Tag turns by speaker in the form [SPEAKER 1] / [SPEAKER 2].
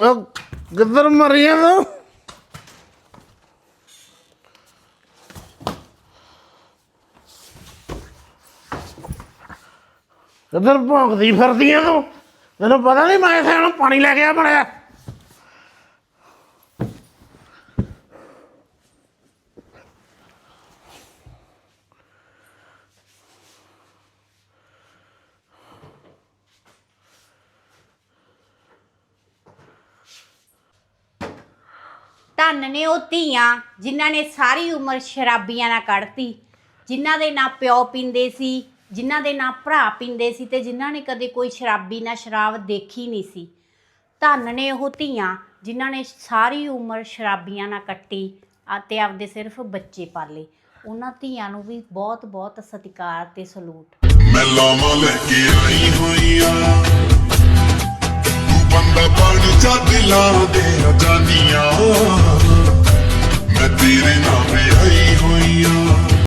[SPEAKER 1] ਉਹ ਕਿੱਧਰ ਮਰੀਆਂ ਤੂੰ? ਕਿੱਧਰ ਭੌਂਕਦੀ ਫਿਰਦੀ ਆ ਤੂੰ? ਤੈਨੂੰ ਪਤਾ ਨਹੀਂ ਮੈਂ ਇੱਥੇ ਹੁਣ ਪਾਣੀ ਲੈ ਕੇ ਆ ਬਣਿਆ।
[SPEAKER 2] ਧੰਨ ਨੇ ਉਹ ਧੀਆਂ ਜਿਨ੍ਹਾਂ ਨੇ ਸਾਰੀ ਉਮਰ ਸ਼ਰਾਬੀਆਂ ਨਾਲ ਕੱਢਤੀ, ਜਿਨ੍ਹਾਂ ਦੇ ਨਾ ਪਿਓ ਪੀਂਦੇ ਸੀ, ਜਿਨ੍ਹਾਂ ਦੇ ਨਾ ਭਰਾ ਪੀਂਦੇ ਸੀ ਤੇ ਜਿਨ੍ਹਾਂ ਨੇ ਕਦੇ ਕੋਈ ਸ਼ਰਾਬੀ ਨਾ ਸ਼ਰਾਬ ਦੇਖੀ ਨਹੀਂ ਸੀ। ਧੰਨ ਨੇ ਉਹ ਧੀਆਂ ਜਿਨ੍ਹਾਂ ਨੇ ਸਾਰੀ ਉਮਰ ਸ਼ਰਾਬੀਆਂ ਨਾਲ ਕੱਟੀ ਅਤੇ ਆਪਦੇ ਸਿਰਫ ਬੱਚੇ ਪਾਲੇ। ਉਹਨਾਂ ਧੀਆਂ ਨੂੰ ਵੀ ਬਹੁਤ ਬਹੁਤ ਸਤਿਕਾਰ ਤੇ ਸਲੂਟ।
[SPEAKER 3] ਮੈਂ ਲਾਵਾਂ ਲੈ ਕੇ ਆਈ ਹੋਈਆਂ ਤੂੰ ਜਾ ਦਿਲਾਂ ਦੇ ਜਾਨੀਆਂ।